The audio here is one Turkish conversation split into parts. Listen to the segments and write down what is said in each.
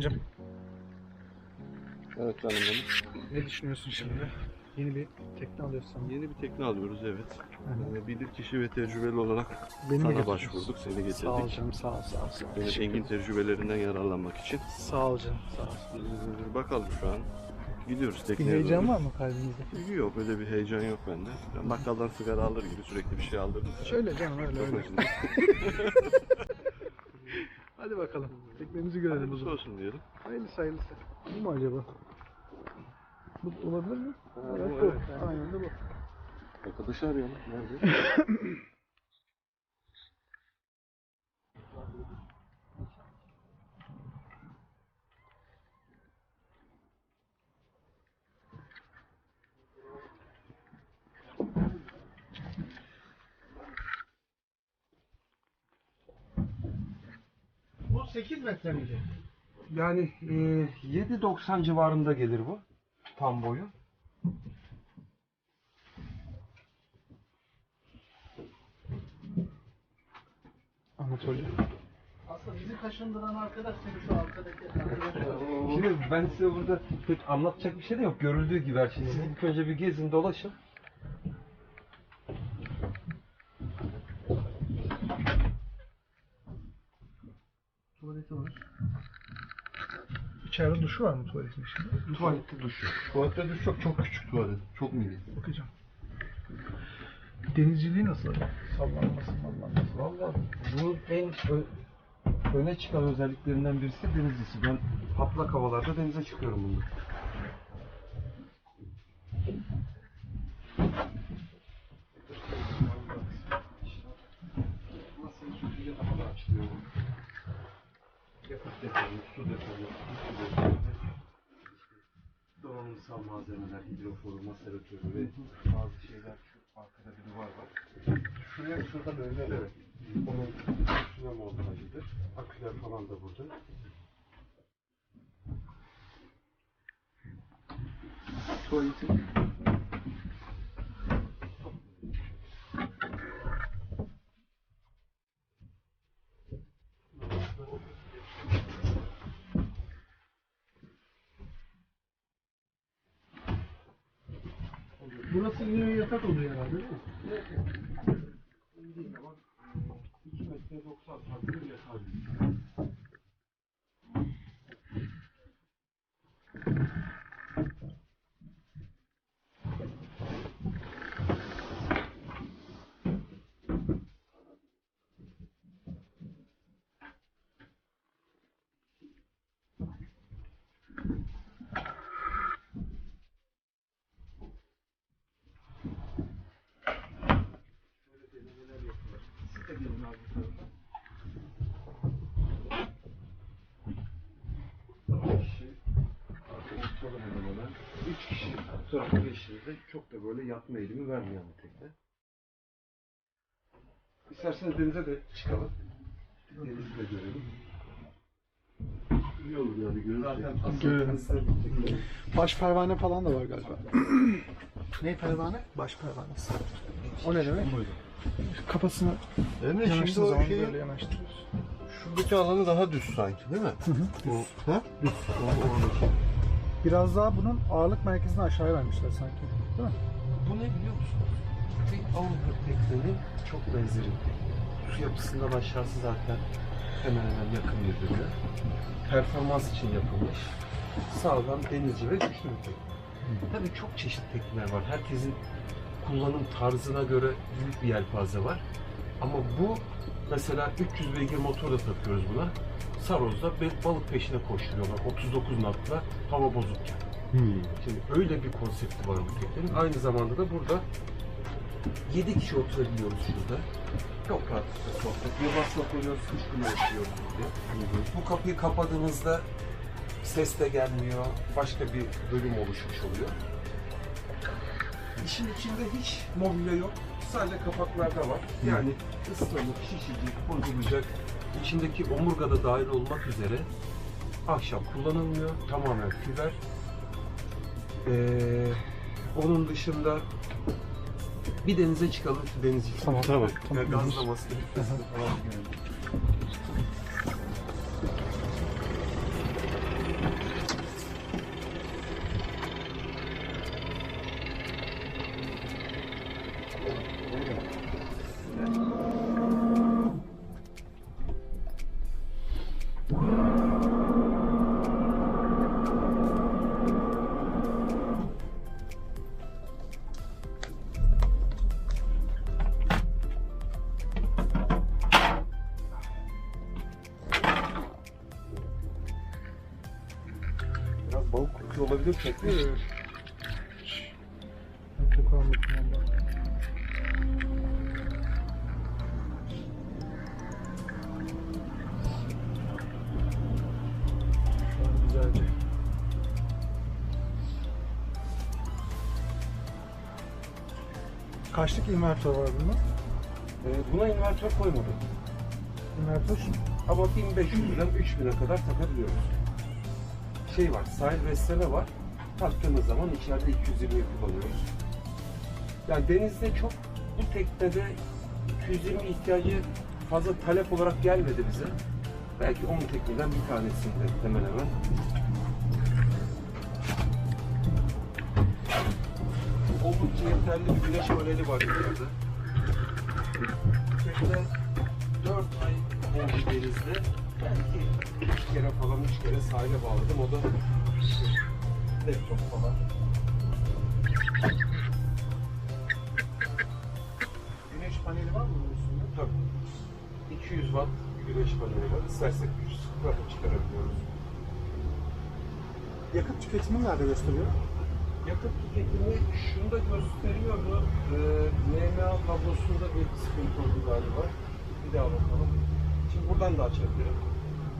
Hocam Evet canım benim. ne düşünüyorsun şimdi? Yeni bir tekne alıyorsan. Yeni bir tekne alıyoruz evet. Hı Ee, bilir kişi ve tecrübeli olarak Beni sana başvurduk, seni getirdik. Sağ ol canım sağ ol sağ ol. Senin Teşekkür engin ederim. tecrübelerinden yararlanmak için. Sağ ol canım sağ ol. Ee, bakalım şu an. Gidiyoruz Bir tekneye heyecan doğru. var mı kalbinizde? Yok öyle bir heyecan yok bende. Ben bakkaldan sigara alır gibi sürekli bir şey aldırdım. Şöyle canım öyle öyle. Hadi bakalım. Teknemizi görelim o Hayırlısı zaman. olsun diyelim. Hayırlısı hayırlısı. Bu mu acaba? Bu olabilir mi? Ha, bu. evet. Aynen de bu. Arkadaşı arayalım. Nerede? 8 metre miydi? Yani e, 7.90 civarında gelir bu. Tam boyu. Anatolia. Aslında bizi kaşındıran arkadaş seni şu arkadaki. Şimdi ben size burada pek anlatacak bir şey de yok. Görüldüğü gibi her şey. Siz ilk önce bir gezin dolaşın. Tuvaleti var. İçeride duşu var mı tuvaletin içinde? Tuvalette duş yok. Tuvalette duş çok çok küçük tuvalet. Çok mini. Bakacağım. Denizciliği nasıl? Sallanması mallanması. Valla bu en ö- öne çıkan özelliklerinden birisi de denizlisi. Ben patlak havalarda denize çıkıyorum bunda. Nasıl sürücü daha da açılıyor. Yakıt depoyu, su depoyu, su depoyu. Donanımsal malzemeler, hidroforu, maseratörü ve bazı şeyler şu arkada bir duvar var. Şuraya şurada böyle evet. Onun üstüne montajıdır. Aküler falan da burada. Tuvaleti. 次の家建てるのやらね。3 kişi tarafa geçtiğinizde çok da böyle yatma eğilimi vermeyen bir tekne. İsterseniz denize de çıkalım. Denizi de görelim. İyi olur yani görürsek. Baş pervane falan da var galiba. ne pervane? Baş pervanesi. O ne demek? Kafasını Emre şimdi yanaştığı o zaman şey, böyle yanaştırıyoruz. şuradaki alanı daha düz sanki değil mi? O, ha? Düz. O, oradaki. Biraz daha bunun ağırlık merkezini aşağıya vermişler sanki. Değil mi? Bu ne biliyor musunuz? Bir Avrupa teknenin çok benzeri. Su yapısından aşağısı zaten hemen hemen yakın birbirine. Performans için yapılmış. Sağlam, denizci ve güçlü bir tekne. Tabii çok çeşit tekneler var. Herkesin kullanım tarzına göre büyük bir yelpaze var. Ama bu mesela 300 beygir motor da takıyoruz buna. Saroz'da balık peşine koşturuyorlar. 39 knotla hava bozukken. Şimdi öyle bir konsepti var bu teknenin. Aynı zamanda da burada 7 kişi oturabiliyoruz şurada. Çok rahatlıkla sohbet. Yılmaz'la koyuyoruz, kuşkunu yaşıyoruz diye. Bu kapıyı kapadığınızda ses de gelmiyor. Başka bir bölüm oluşmuş oluyor. İşin içinde hiç mobilya yok. Sadece kapaklarda var. Yani ıslanıp, şişecek, bozulacak. İçindeki omurga da dahil olmak üzere ahşap kullanılmıyor. Tamamen fiber. Ee, onun dışında bir denize çıkalım şu deniz için. Tamam. Tamam. Gazlaması, filtresi falan kullanılabilir tekne. Çok güzelce. Kaçlık invertör var bunda? Ee, buna invertör koymadım. Invertör Ama 1500'den 3000'e kadar takabiliyoruz. Şey var, sahil besleme var. Taktığımız zaman içeride 220 kullanıyoruz. Yani denizde çok bu teknede 220 ihtiyacı fazla talep olarak gelmedi bize. Belki 10 tekneden bir tanesinde hemen hemen. Oldukça yeterli bir güneş paneli var yukarıda. Tekne 4 ay olmuş denizde. Belki 3 kere falan 3 kere sahile bağladım. O da laptop falan. güneş paneli var mı bunun üstünde? Tabii. 200 watt güneş paneli var. İstersek 3 watt çıkarabiliyoruz. Yakıt tüketimini nerede gösteriyor? Yakıt tüketimi şunda gösteriyordu. Ee, NMA kablosunda bir sıkıntı oldu galiba. Bir daha bakalım. Şimdi buradan da açabilirim.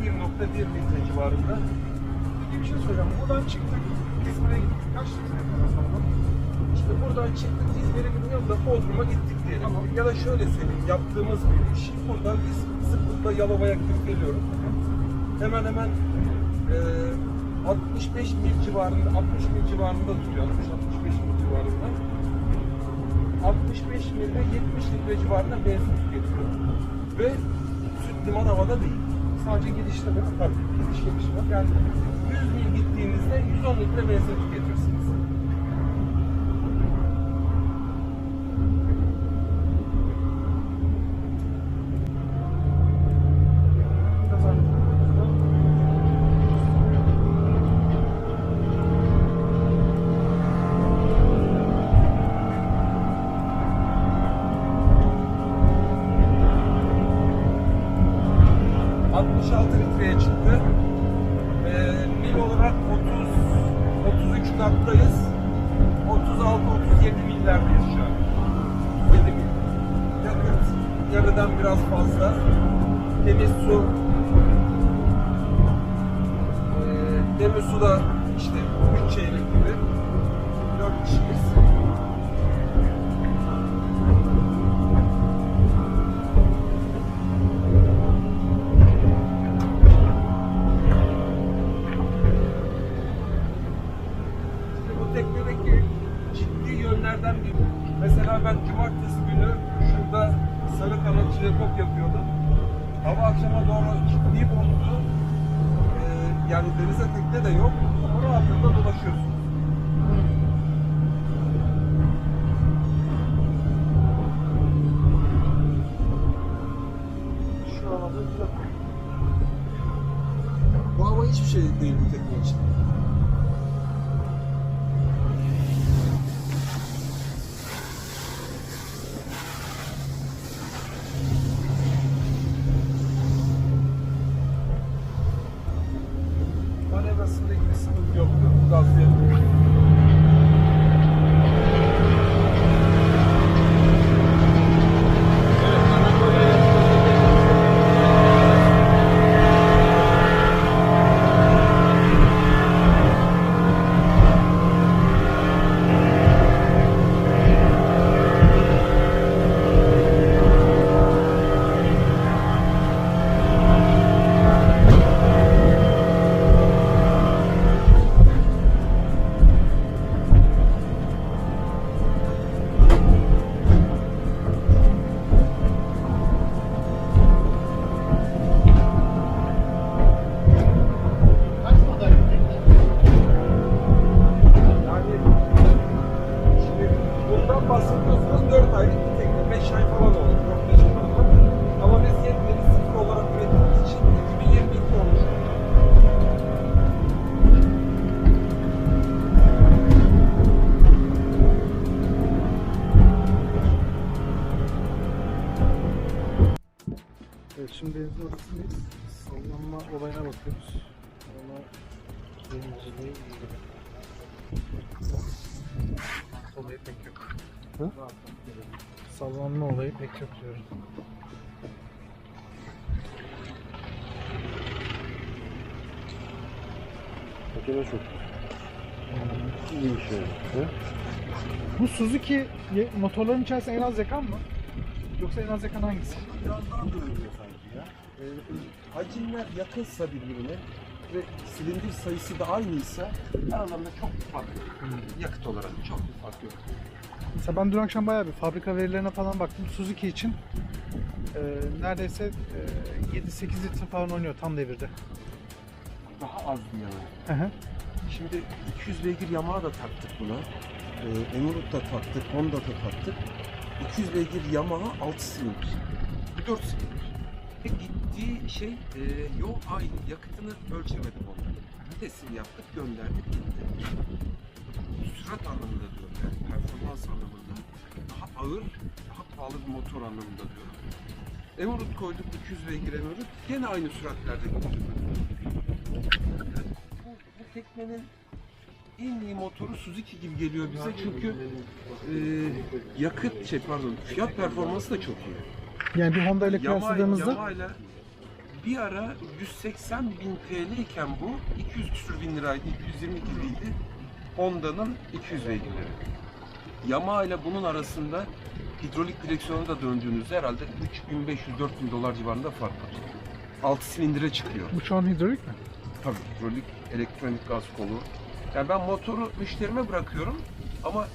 mil başına 1.1 litre civarında. Bir şey soracağım. Buradan çıktık. İzmir'e gittik. Kaç litre kadar sonra? İşte buradan çıktık İzmir'e gidiyoruz da Bodrum'a gittik diyelim. Ya da şöyle söyleyeyim, yaptığımız bir iş. Buradan biz sıklıkla Yalova'ya gidip geliyoruz. Hemen hemen e, 65 mil civarında, 60 mil civarında tutuyor. 60-65 mil civarında. 65 milde 70 litre civarında benzin tüketiyor. Ve süt liman havada değil. Sadece gidişte değil mi? Tabii gidiş geliş var. Yani 100 mil gittiğinizde 110 litre benzin tüketirsiniz. Biraz arttırıyoruz. Hı. 66 litreye çıktı. Ee, mil olarak 30 33 nattayız. 36-37 millerdeyiz şu an. 7 mil. Yakıt yarıdan biraz fazla. Temiz su ee, temiz su da işte 3 çeyrek gibi. 4 kişiyiz. başlıyordu. Hava akşama doğru ciddi bozuldu. Ee, yani denize tekne de yok. Ama rahatlığında dolaşıyorsun. Bu hava hiçbir şey değil bu tekne için. Olayına bakıyoruz. Ama denizciliği iyi. Olayı pek yok. Hı? Sallanma olayı pek yok diyorum. Makine çok iyi bir şey. He? Bu Suzuki motorların içerisinde en az yakan mı? Yoksa en az yakan hangisi? Biraz daha da sanki ya. Ee, hacimler yakınsa birbirine ve silindir sayısı da aynıysa aralarında çok bir fark yok. Yakıt olarak çok bir fark yok. Mesela ben dün akşam bayağı bir fabrika verilerine falan baktım. Suzuki için e, neredeyse e, 7-8 litre falan oynuyor tam devirde. Daha az bir yana. Hı hı. Şimdi 200 beygir Yamaha da taktık buna. Ee, Emirut da taktık, Honda da taktık. 200 beygir Yamaha 6 silindir. Bu 4 silindir. Gittiği şey e, yol aynı. Yakıtını ölçemedim onu. Teslim yaptık, gönderdik, gitti. Sürat anlamında diyorum yani, performans anlamında. Daha ağır, daha pahalı bir motor anlamında diyorum. Emirut koyduk 200 beygir Emirut. Gene aynı süratlerde gidiyor. Yani bu, bu teknenin en iyi motoru Suzuki gibi geliyor bize çünkü e, yakıt şey pardon fiyat performansı da çok iyi. Yani bir Honda ile Yamaha, kıyasladığımızda Yamaha ile bir ara 180 bin TL iken bu 200 küsür bin liraydı 220 gibiydi. Honda'nın 200 beygirleri. Yamaha ile bunun arasında hidrolik direksiyonu da döndüğünüzde herhalde 3500-4000 dolar civarında fark var. 6 silindire çıkıyor. bu şu an hidrolik mi? Tabii hidrolik, elektronik gaz kolu. Yani ben motoru müşterime bırakıyorum ama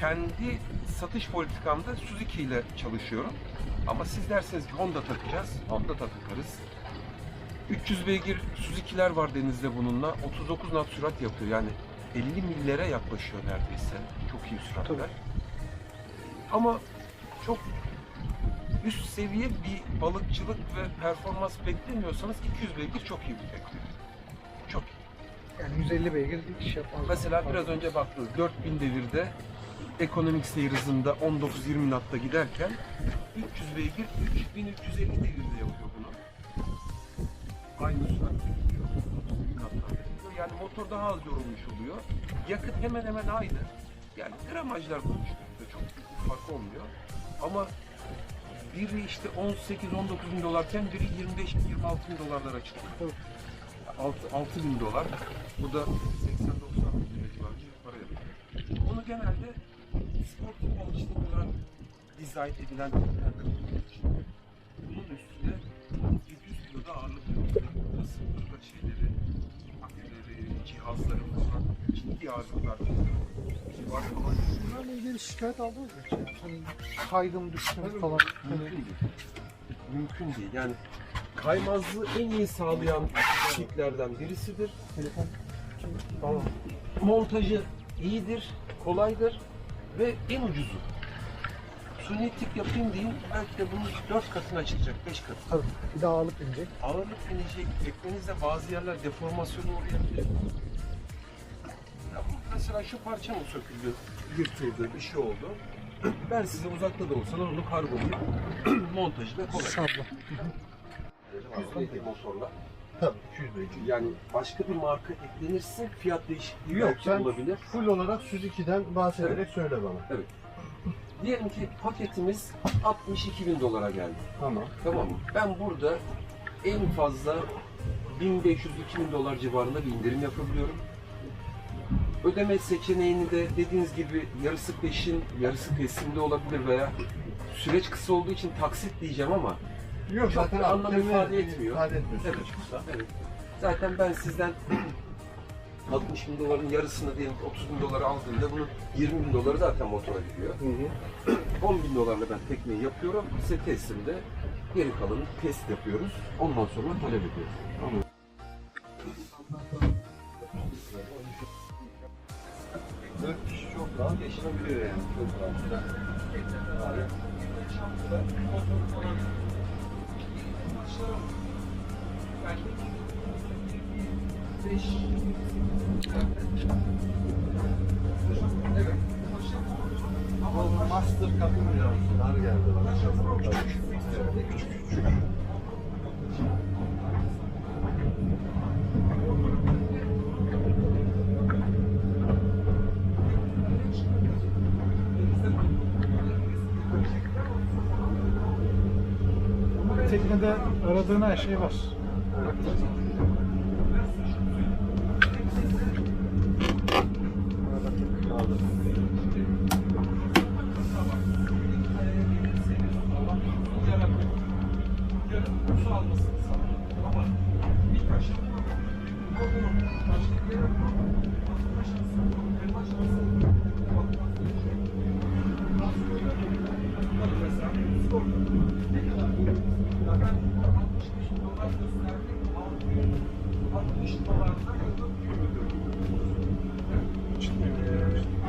kendi satış politikamda Suzuki ile çalışıyorum. Ama siz derseniz ki Honda takacağız, Honda da takarız. 300 beygir Suzuki'ler var denizde bununla. 39 knot sürat yapıyor. Yani 50 millere yaklaşıyor neredeyse. Çok iyi süratler. Tabii. Ama çok üst seviye bir balıkçılık ve performans beklemiyorsanız 200 beygir çok iyi bir tekne. Çok iyi. Yani 150 beygir iş yapmaz. Mesela biraz önce baktınız 4000 devirde ekonomik seyir hızında 19-20 natta giderken 300 beygir 3350 devirde yapıyor bunu. Aynı süratte gidiyor. 19-20 natlarda gidiyor. Yani motor daha az yorulmuş oluyor. Yakıt hemen hemen aynı. Yani gramajlar konuştuğumuzda çok büyük bir fark olmuyor. Ama biri işte 18-19 bin dolarken biri 25 bin 26 bin dolarlara çıktı. 6, 6 bin dolar. Bu da 80-90 bin lira civarı para yapıyor. Onu genelde sportif olarak dizayn edilen tekneler kullanıyor. Bunun üstüne 700 kilo da ağırlık yapıyor. Kasımlarla şeyleri, aküleri, cihazları falan ciddi ağırlıklar. Var falan. Bunlarla ilgili şikayet aldınız mı? Hani kaydım düştüm falan. Mümkün değil. Mümkün değil. Yani kaymazlığı en iyi sağlayan çiftlerden birisidir. telefon Tamam. Montajı iyidir, kolaydır ve en ucuzu. suni tip yapayım diyeyim belki de bunun 4 katına çıkacak, 5 katı. Tabii. Bir de ağırlık binecek. Ağırlık binecek, teknenizde bazı yerler deformasyonu uğrayabilir. Ya mesela şu parça mı söküldü, yırtıldı, bir şey oldu. Ben size uzakta da olsa onu kargolayıp montajı da kolay. Sabla. motorla. Tabii 200 beygir. Yani başka bir marka eklenirse fiyat değişikliği Yok belki sen olabilir. full olarak Suzuki'den bahsederek söyle bana. Diyelim ki paketimiz 62 bin dolara geldi. Tamam. Tamam mı? Ben burada en fazla 1500-2000 dolar civarında bir indirim yapabiliyorum. Ödeme seçeneğini de dediğiniz gibi yarısı peşin, yarısı peşinde olabilir veya süreç kısa olduğu için taksit diyeceğim ama Yok Çok zaten anlam akdemi ifade etmiyor. İfade etmiyor Evet. evet. Zaten ben sizden 60 bin doların yarısını diyelim ki 30 bin dolara aldığımda bunun 20 bin doları zaten motora gidiyor. Hı hı. 10 bin dolarla ben tekneyi yapıyorum. Size teslimde geri kalanı test yapıyoruz. Ondan sonra talep ediyoruz. Dört Teknede aradığın her şey var.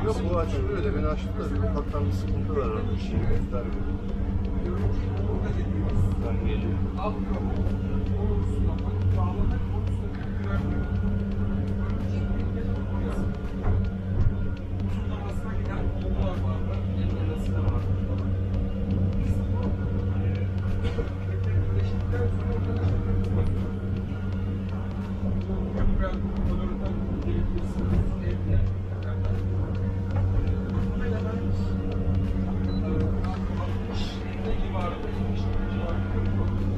Yok bu açılıyor da beni açtı da ufaktan bir sıkıntı var orada. Şimdi göstermiyor. Ben geliyor.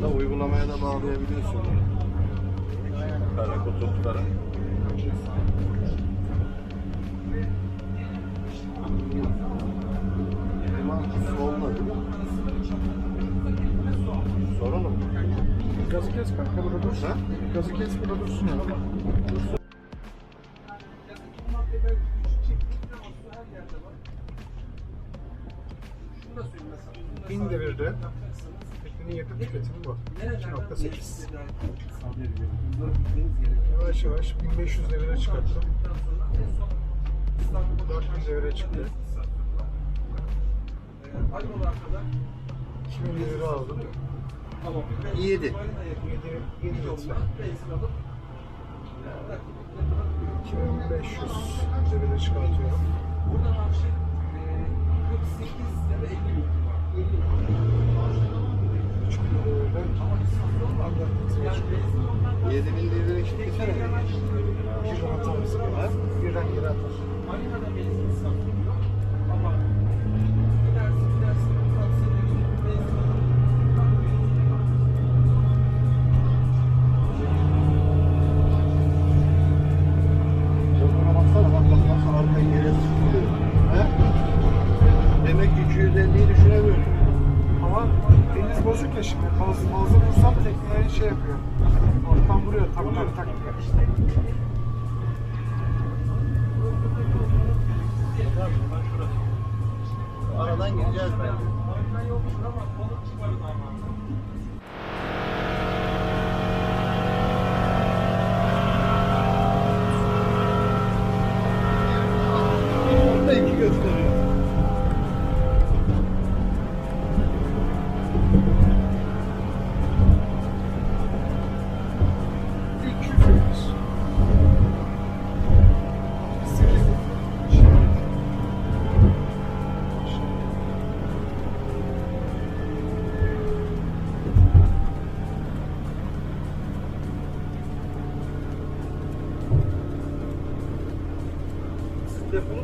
Da uygulamaya da bağlayabiliyorsun. Kara kutuplara. Liman solda değil mi? Soralım? Gazı kes kanka burada dursun. Ha? Gazı kes burada dursun ya. Bin bu. 2.8. Yavaş yavaş 1500 devire çıkarttım. 4000 devire çıktı. 2000 devire aldım. 7. 7, 7 litre. 2500 devire çıkartıyorum. Üç bin devirden 14 litre çıkıyor. 7000 devire çıktı. Birden atar bizi böyle. Birden geri atar. Bozuna tekneye şey yapıyor. Ortam vuruyor. Tak tak tak diye. Aradan gireceğiz bence.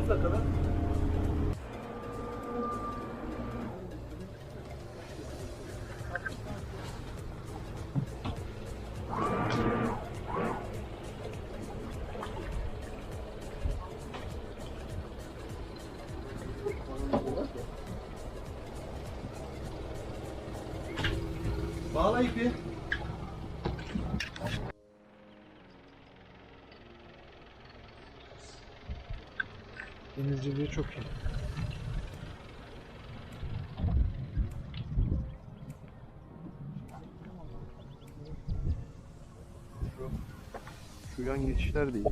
Takalım. Bağla ipi. Denizciliği çok iyi. Şu yan geçişler değil.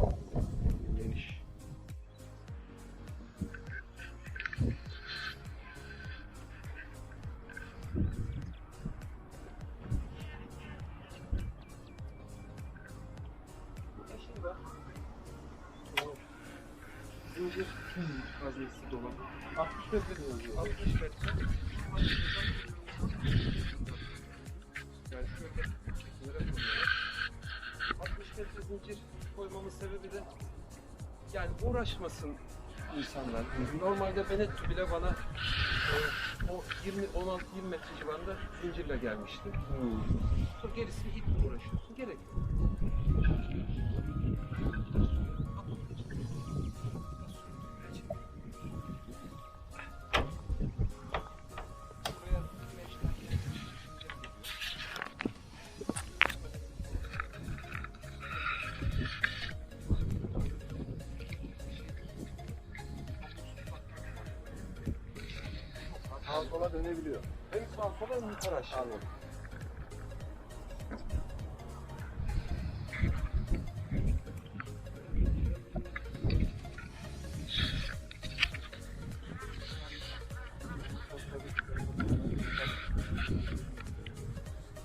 Normalde Benettu bile bana e, o 20 16 20 metre civarında zincirle gelmişti. Sonra gerisi iple uğraşıyorsun. Gerek yok. Dönebiliyor. Hem sağ sola hem yukarı aşağı. Anladım.